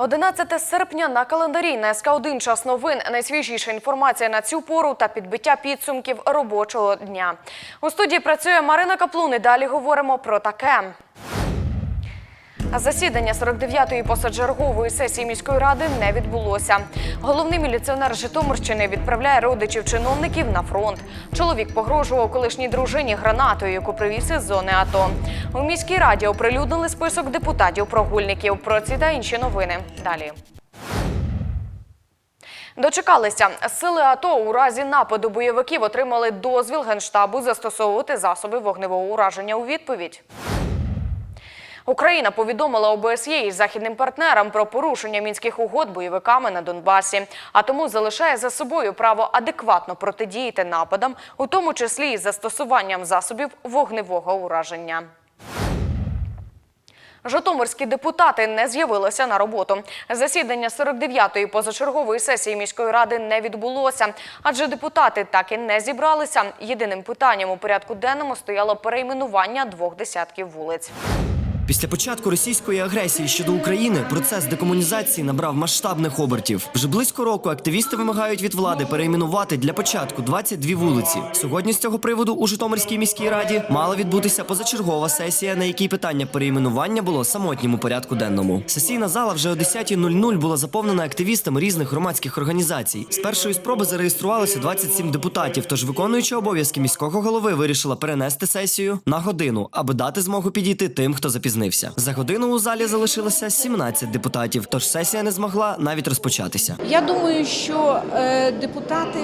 11 серпня на календарі на СК1 час новин. Найсвіжіша інформація на цю пору та підбиття підсумків робочого дня. У студії працює Марина Каплун. І далі говоримо про таке. Засідання 49-ї посаджергової сесії міської ради не відбулося. Головний міліціонер Житомирщини відправляє родичів чиновників на фронт. Чоловік погрожував колишній дружині гранатою, яку привіз із зони АТО. У міській раді оприлюднили список депутатів-прогульників. Про ці та інші новини далі. Дочекалися. Сили АТО у разі нападу бойовиків отримали дозвіл Генштабу застосовувати засоби вогневого ураження у відповідь. Україна повідомила ОБСЄ і західним партнерам про порушення мінських угод бойовиками на Донбасі, а тому залишає за собою право адекватно протидіяти нападам, у тому числі із застосуванням засобів вогневого ураження. Житомирські депутати не з'явилися на роботу. Засідання 49-ї позачергової сесії міської ради не відбулося, адже депутати так і не зібралися. Єдиним питанням у порядку денному стояло перейменування двох десятків вулиць. Після початку російської агресії щодо України процес декомунізації набрав масштабних обертів. Вже близько року активісти вимагають від влади перейменувати для початку 22 вулиці. Сьогодні з цього приводу у Житомирській міській раді мала відбутися позачергова сесія, на якій питання перейменування було самотнім у порядку денному. Сесійна зала вже о 10.00 була заповнена активістами різних громадських організацій. З першої спроби зареєструвалося 27 депутатів. Тож виконуючи обов'язки міського голови вирішила перенести сесію на годину, аби дати змогу підійти тим, хто запізнився. За годину у залі залишилося 17 депутатів, тож сесія не змогла навіть розпочатися. Я думаю, що е, депутати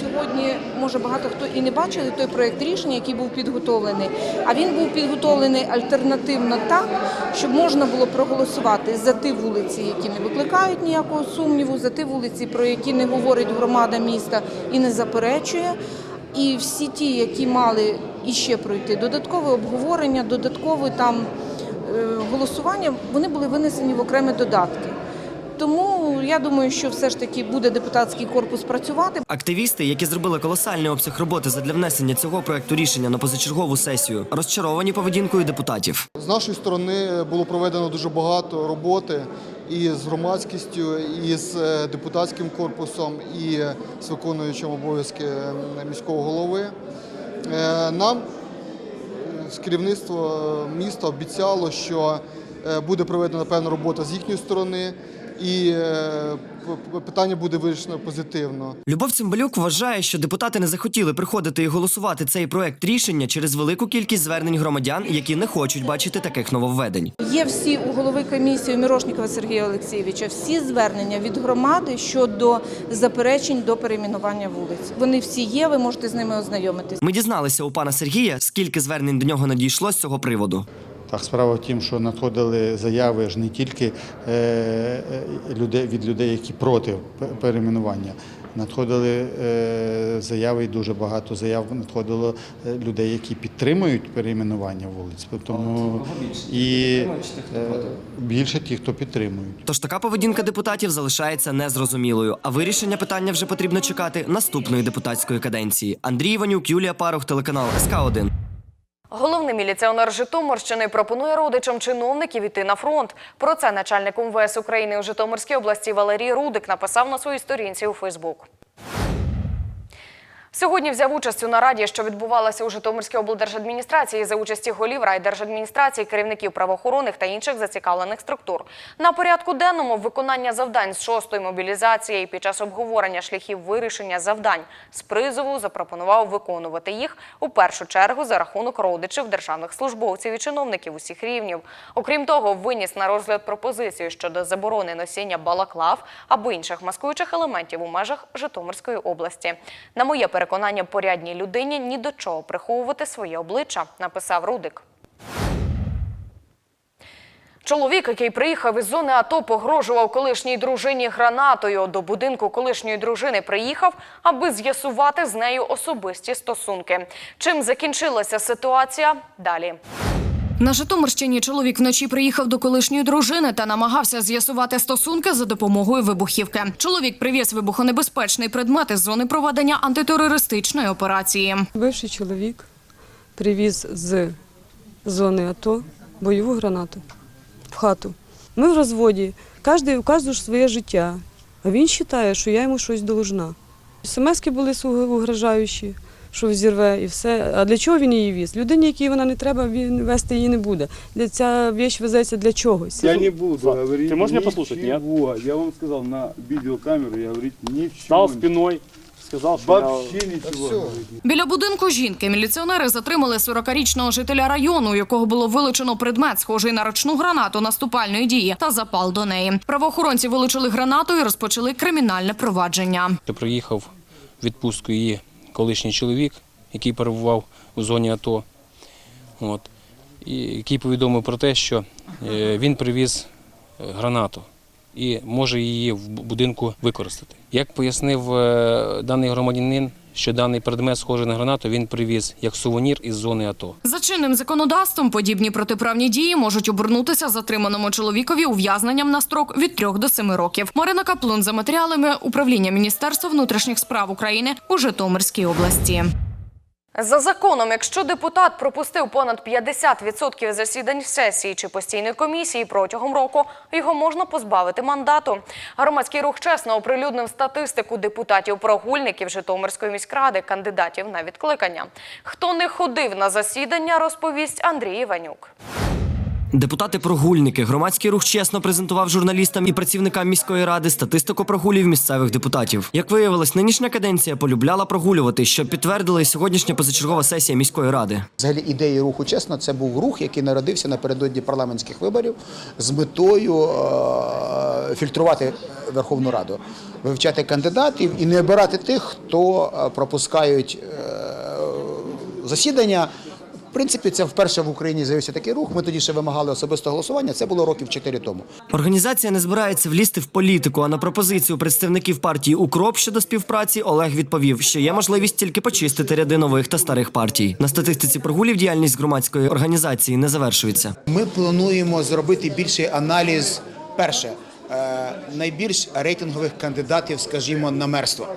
сьогодні, може багато хто і не бачили той проєкт рішення, який був підготовлений. А він був підготовлений альтернативно так, щоб можна було проголосувати за ті вулиці, які не викликають ніякого сумніву, за ті вулиці, про які не говорить громада міста і не заперечує. І всі ті, які мали іще пройти додаткове обговорення, додаткове там голосування, вони були винесені в окремі додатки. Тому я думаю, що все ж таки буде депутатський корпус працювати. Активісти, які зробили колосальний обсяг роботи задля внесення цього проекту рішення на позачергову сесію, розчаровані поведінкою депутатів. З нашої сторони було проведено дуже багато роботи і з громадськістю, і з е, депутатським корпусом, і з виконуючим обов'язки е, міського голови. Е, Нам з керівництва міста обіцяло, що е, буде проведена певна робота з їхньої сторони, і е, питання буде вирішено позитивно. Любов Цимбалюк вважає, що депутати не захотіли приходити і голосувати цей проект рішення через велику кількість звернень громадян, які не хочуть бачити таких нововведень. Є всі у голови комісії Мірошнікова Сергія Олексійовича всі звернення від громади щодо заперечень до перейменування вулиць. Вони всі є. Ви можете з ними ознайомитись. Ми дізналися у пана Сергія, скільки звернень до нього надійшло з цього приводу. Так, справа в тім, що надходили заяви ж не тільки е, е, людей, від людей, які проти пе- перейменування. Надходили е, заяви, і дуже багато заяв надходило людей, які підтримують перейменування вулиць. Тому і більше ті, хто підтримують. Тож така поведінка депутатів залишається незрозумілою. А вирішення питання вже потрібно чекати наступної депутатської каденції. Андрій Іванюк, Юлія Парух, телеканал СК 1 Головний міліціонер Житомирщини пропонує родичам чиновників іти на фронт. Про це начальник МВС України у Житомирській області Валерій Рудик написав на своїй сторінці у Фейсбук. Сьогодні взяв участь у нараді, що відбувалася у Житомирській облдержадміністрації за участі голів райдержадміністрації, керівників правоохоронних та інших зацікавлених структур. На порядку денному виконання завдань з шостої мобілізації і під час обговорення шляхів вирішення завдань з призову запропонував виконувати їх у першу чергу за рахунок родичів державних службовців і чиновників усіх рівнів. Окрім того, виніс на розгляд пропозицію щодо заборони носіння балаклав або інших маскуючих елементів у межах Житомирської області. На моє переконання, порядній людині ні до чого приховувати своє обличчя, написав Рудик. Чоловік, який приїхав із зони АТО, погрожував колишній дружині гранатою. До будинку колишньої дружини приїхав, аби з'ясувати з нею особисті стосунки. Чим закінчилася ситуація? Далі. На Житомирщині чоловік вночі приїхав до колишньої дружини та намагався з'ясувати стосунки за допомогою вибухівки. Чоловік привіз вибухонебезпечний предмет із зони проведення антитерористичної операції. Бивший чоловік привіз з зони АТО бойову гранату в хату. Ми в розводі, кожен, у кожного ж своє життя. А він вважає, що я йому щось должна. Смски були угрожаючі, що взірве і все. А для чого він її віз? Людині, якій вона не треба, він вести її не буде. Для ця віч везеться для чогось. Я не буду говорить ты можешь меня послушать, нет? ничего. Я вам сказал на видеокамеру, я говорить ничего. Стал спиной, сказал, что Вообще ничего. Біля будинку жінки міліціонери затримали 40-річного жителя району, у якого було вилучено предмет, схожий на ручну гранату наступальної дії, та запал до неї. Правоохоронці вилучили гранату і розпочали кримінальне провадження. Я приїхав відпустку її колишній чоловік, який перебував у зоні АТО, от, і який повідомив про те, що е, він привіз е, гранату і може її в будинку використати. Як пояснив е, даний громадянин, що даний предмет, схожий на гранату, він привіз як сувенір із зони АТО. За чинним законодавством подібні протиправні дії можуть обернутися затриманому чоловікові ув'язненням на строк від 3 до 7 років. Марина Каплун за матеріалами управління Міністерства внутрішніх справ України у Житомирській області. За законом, якщо депутат пропустив понад 50% засідань сесії чи постійної комісії протягом року, його можна позбавити мандату. Громадський рух чесно оприлюднив статистику депутатів-прогульників Житомирської міськради, кандидатів на відкликання. Хто не ходив на засідання, розповість Андрій Іванюк. Депутати-прогульники. Громадський рух чесно презентував журналістам і працівникам міської ради статистику прогулів місцевих депутатів. Як виявилось, нинішня каденція полюбляла прогулювати, що підтвердила сьогоднішня позачергова сесія міської ради. Взагалі ідеї руху чесно, це був рух, який народився напередодні парламентських виборів з метою е, фільтрувати Верховну Раду, вивчати кандидатів і не обирати тих, хто е, пропускають е, засідання. Принципі, це вперше в Україні з'явився такий рух. Ми тоді ще вимагали особистого голосування. Це було років 4 тому. Організація не збирається влізти в політику. А на пропозицію представників партії Укроп щодо співпраці Олег відповів, що є можливість тільки почистити ряди нових та старих партій. На статистиці прогулів діяльність громадської організації не завершується. Ми плануємо зробити більший аналіз. Перше, е, найбільш рейтингових кандидатів, скажімо, на мерство.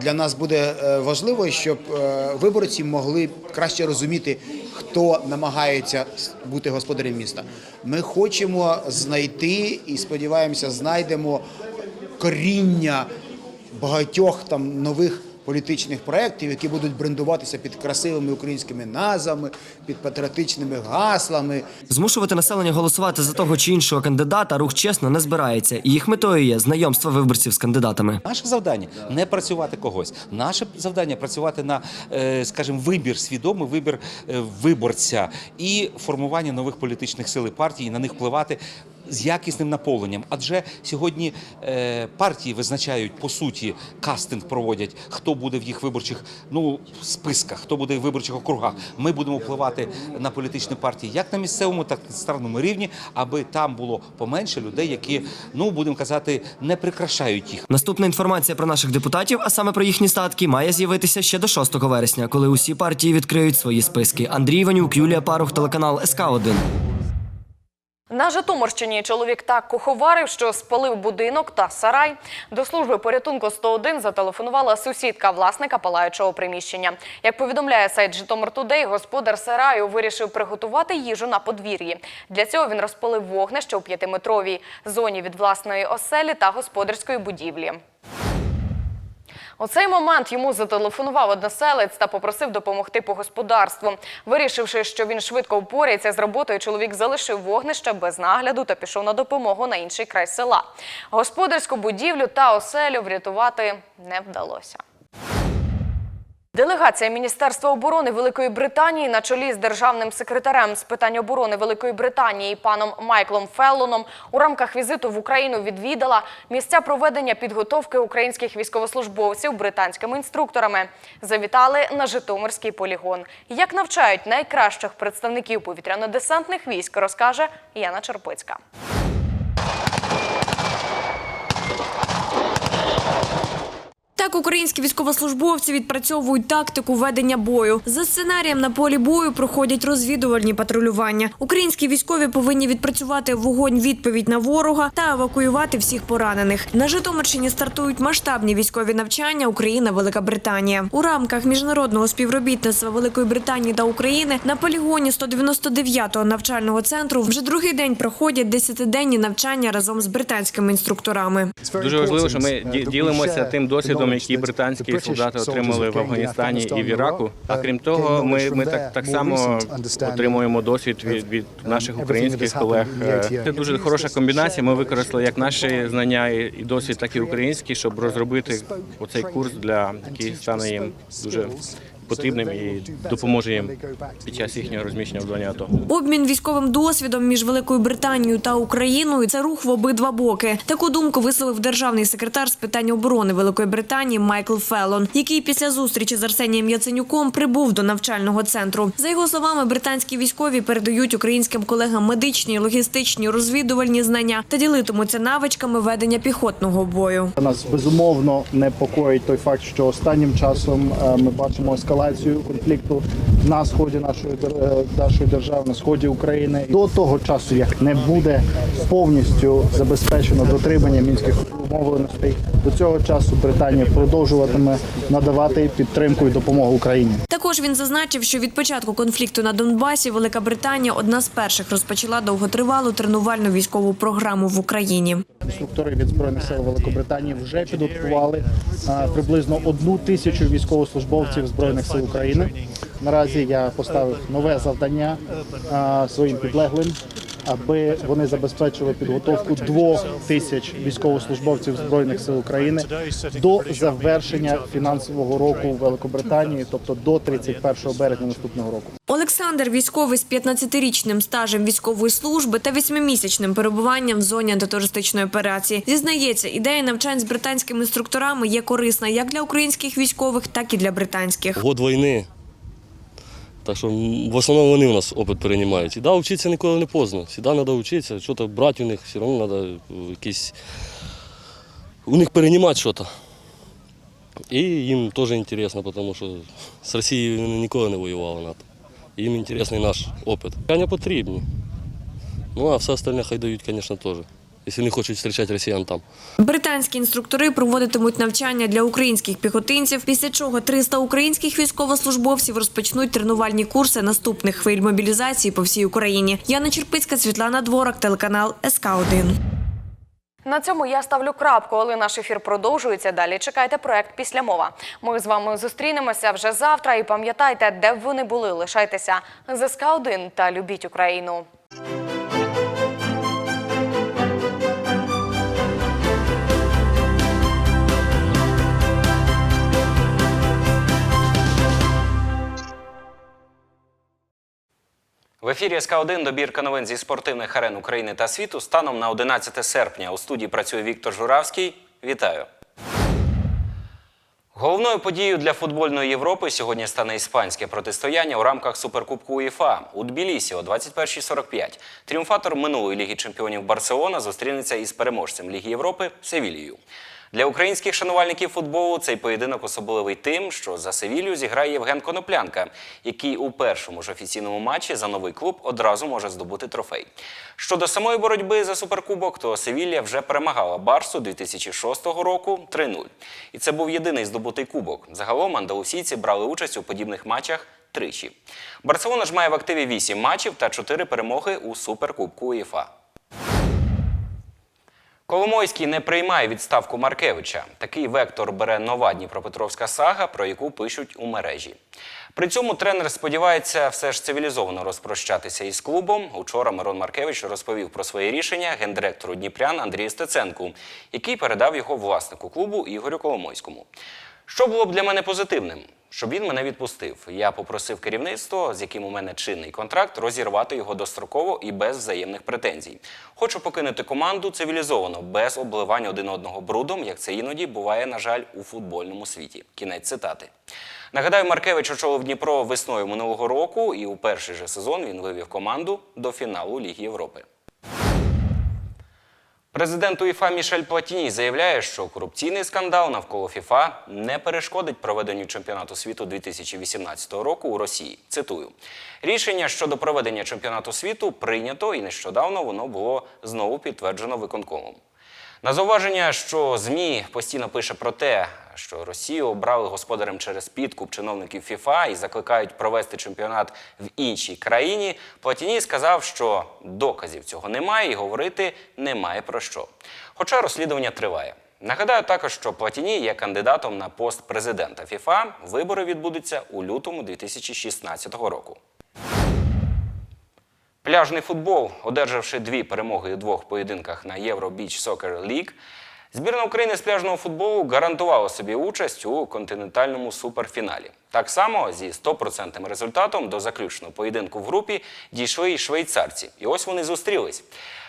Для нас буде е, важливо, щоб е, виборці могли краще розуміти, хто намагається бути господарем міста. Ми хочемо знайти і сподіваємося, знайдемо коріння багатьох там нових політичних проєктів, які будуть брендуватися під красивими українськими назвами, під патріотичними гаслами. Змушувати населення голосувати за того чи іншого кандидата рух чесно не збирається. І їх метою є знайомство виборців з кандидатами. Наше завдання не працювати когось. Наше завдання працювати на, е, скажімо, вибір свідомий, вибір е, виборця і формування нових політичних сил і партій, і на них впливати. З якісним наповненням, адже сьогодні е, партії визначають по суті кастинг проводять, хто буде в їх виборчих ну списках, хто буде в виборчих округах. Ми будемо впливати на політичні партії як на місцевому, так і на старому рівні, аби там було поменше людей, які ну будемо казати, не прикрашають їх. Наступна інформація про наших депутатів, а саме про їхні статки, має з'явитися ще до 6 вересня, коли усі партії відкриють свої списки. Андрій Іванюк, Юлія Парух, телеканал СК 1 На Житомирщині чоловік так куховарив, що спалив будинок та сарай. До служби порятунку 101 зателефонувала сусідка власника палаючого приміщення. Як повідомляє сайт Житомир Тудей, господар сараю вирішив приготувати їжу на подвір'ї. Для цього він розпалив вогнище у п'ятиметровій зоні від власної оселі та господарської будівлі. У цей момент йому зателефонував односелець та попросив допомогти по господарству. Вирішивши, що він швидко впорається з роботою, чоловік залишив вогнище без нагляду та пішов на допомогу на інший край села. Господарську будівлю та оселю врятувати не вдалося. Делегація Міністерства оборони Великої Британії на чолі з державним секретарем з питань оборони Великої Британії паном Майклом Феллоном у рамках візиту в Україну відвідала місця проведення підготовки українських військовослужбовців британськими інструкторами. Завітали на Житомирський полігон. Як навчають найкращих представників повітряно-десантних військ, розкаже Яна Черпицька. Так українські військовослужбовці відпрацьовують тактику ведення бою. За сценарієм на полі бою проходять розвідувальні патрулювання. Українські військові повинні відпрацювати вогонь відповідь на ворога та евакуювати всіх поранених. На Житомирщині стартують масштабні військові навчання Україна Велика Британія. У рамках міжнародного співробітництва Великої Британії та України на полігоні 199-го навчального центру вже другий день проходять десятиденні навчання разом з британськими інструкторами. Дуже важливо, що ми ділимося тим досвідом, який британські солдати отримали в Афганістані і в Іраку. А крім того, ми, ми так, так само отримуємо досвід від, від наших українських колег. Це дуже хороша комбінація. Ми використали як наші знання і досвід, так і українські, щоб розробити оцей курс для який стане їм дуже потрібним і допоможе їм під час їхнього розміщення в зоні АТО. Обмін військовим досвідом між Великою Британією та Україною це рух в обидва боки. Таку думку висловив державний секретар з питань оборони Великої Британії Майкл Феллон, який після зустрічі з Арсенієм Яценюком прибув до навчального центру. За його словами, британські військові передають українським колегам медичні, логістичні, розвідувальні знання та ділитимуться навичками ведення піхотного бою. Нас безумовно непокоїть той факт, що останнім часом е, ми бачимо ескалацію конфлікту на сході нашої е, нашої держави, на сході України. До того часу, як не буде повністю забезпечено дотримання мінських умовленостей, до цього часу Британія продовжуватиме надавати підтримку і допомогу Україні. Також він зазначив, що від початку конфлікту на Донбасі Велика Британія одна з перших розпочала довготривалу тренувальну військову програму в Україні. Інструктори від збройних сил Великобританії вже підготували приблизно одну тисячу військовослужбовців збройних сил України. Наразі я поставив нове завдання своїм підлеглим, аби вони забезпечили підготовку двох тисяч військовослужбовців збройних сил України до завершення фінансового року у Великобританії, тобто до 31 березня наступного року. Олександр військовий з 15-річним стажем військової служби та 8-місячним перебуванням в зоні антитерористичної операції. Зізнається, ідея навчань з британськими інструкторами є корисна як для українських військових, так і для британських. Год війни. Так що в основному вони у нас опит переймають. І да, вчитися ніколи не поздно. Всегда треба вчитися, що-то брати у них, все одно треба якісь у них переймати щось. І їм теж цікаво, тому що з Росією вони ніколи не воювали НАТО. Їм цікавий наш опит. Питання потрібні. Ну а все остальне хай дають, звісно, теж. Якщо не хочуть зустрічати росіян там. Британські інструктори проводитимуть навчання для українських піхотинців, після чого 300 українських військовослужбовців розпочнуть тренувальні курси наступних хвиль мобілізації по всій Україні. Яна Черпицька, Світлана Дворак, телеканал СК 1 На цьому я ставлю крапку, але наш ефір продовжується. Далі чекайте проект після мова. Ми з вами зустрінемося вже завтра. І пам'ятайте, де б ви не були, лишайтеся з СК 1 та любіть Україну. Ефірі СК1 добірка новин зі спортивних арен України та світу станом на 11 серпня. У студії працює Віктор Журавський. Вітаю. Головною подією для футбольної Європи сьогодні стане іспанське протистояння у рамках Суперкубку УЄФА. У Тбілісі о 21.45 тріумфатор минулої Ліги чемпіонів Барселона зустрінеться із переможцем Ліги Європи Севілією. Для українських шанувальників футболу цей поєдинок особливий тим, що за Севілью зіграє Євген Коноплянка, який у першому ж офіційному матчі за новий клуб одразу може здобути трофей. Щодо самої боротьби за суперкубок, то Севілля вже перемагала Барсу 2006 року 3-0. І це був єдиний здобутий кубок. Загалом андалусійці брали участь у подібних матчах тричі. Барселона ж має в активі 8 матчів та 4 перемоги у суперкубку УЄФА. Коломойський не приймає відставку Маркевича. Такий вектор бере нова Дніпропетровська сага, про яку пишуть у мережі. При цьому тренер сподівається все ж цивілізовано розпрощатися із клубом. Учора Мирон Маркевич розповів про своє рішення гендиректору Дніпрян Андрію Стеценку, який передав його власнику клубу Ігорю Коломойському. Що було б для мене позитивним? Щоб він мене відпустив. Я попросив керівництво, з яким у мене чинний контракт, розірвати його достроково і без взаємних претензій. Хочу покинути команду цивілізовано, без обливання один одного брудом, як це іноді буває, на жаль, у футбольному світі. Кінець цитати. Нагадаю, Маркевич очолив Дніпро весною минулого року, і у перший же сезон він вивів команду до фіналу Ліги Європи. Президент УЄФА Мішель Платіні заявляє, що корупційний скандал навколо ФІФА не перешкодить проведенню чемпіонату світу 2018 року у Росії. Цитую: рішення щодо проведення чемпіонату світу прийнято і нещодавно воно було знову підтверджено виконкомом. На зауваження, що ЗМІ постійно пише про те, що Росію обрали господарем через підкуп чиновників ФІФА і закликають провести чемпіонат в іншій країні, Платіні сказав, що доказів цього немає і говорити немає про що. Хоча розслідування триває. Нагадаю також, що Платіні є кандидатом на пост президента ФІФА. Вибори відбудуться у лютому 2016 року. Пляжний футбол, одержавши дві перемоги у двох поєдинках на Євро Біч Сокер Ліг, збірна України з пляжного футболу гарантувала собі участь у континентальному суперфіналі. Так само зі 100% результатом до заключного поєдинку в групі дійшли й швейцарці. І ось вони зустрілись.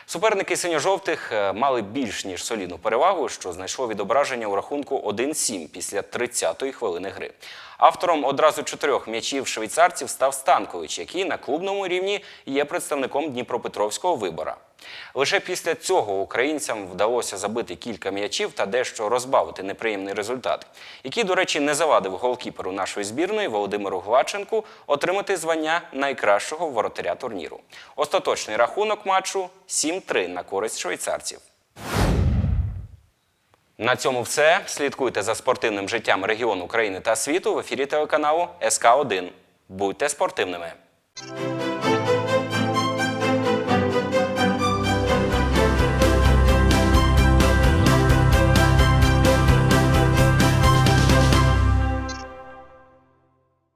Суперники синьо-жовтих е, мали більш ніж солідну перевагу, що знайшло відображення у рахунку 1-7 після 30-ї хвилини гри. Автором одразу чотирьох м'ячів швейцарців став Станкович, який на клубному рівні є представником Дніпропетровського вибора. Лише після цього українцям вдалося забити кілька м'ячів та дещо розбавити неприємний результат, який, до речі, не завадив голкіперу нашої збірної Володимиру Гладченку отримати звання найкращого воротаря турніру. Остаточний рахунок матчу 7-3 на користь швейцарців. На цьому все. Слідкуйте за спортивним життям регіону України та світу в ефірі телеканалу СК 1 Будьте спортивними!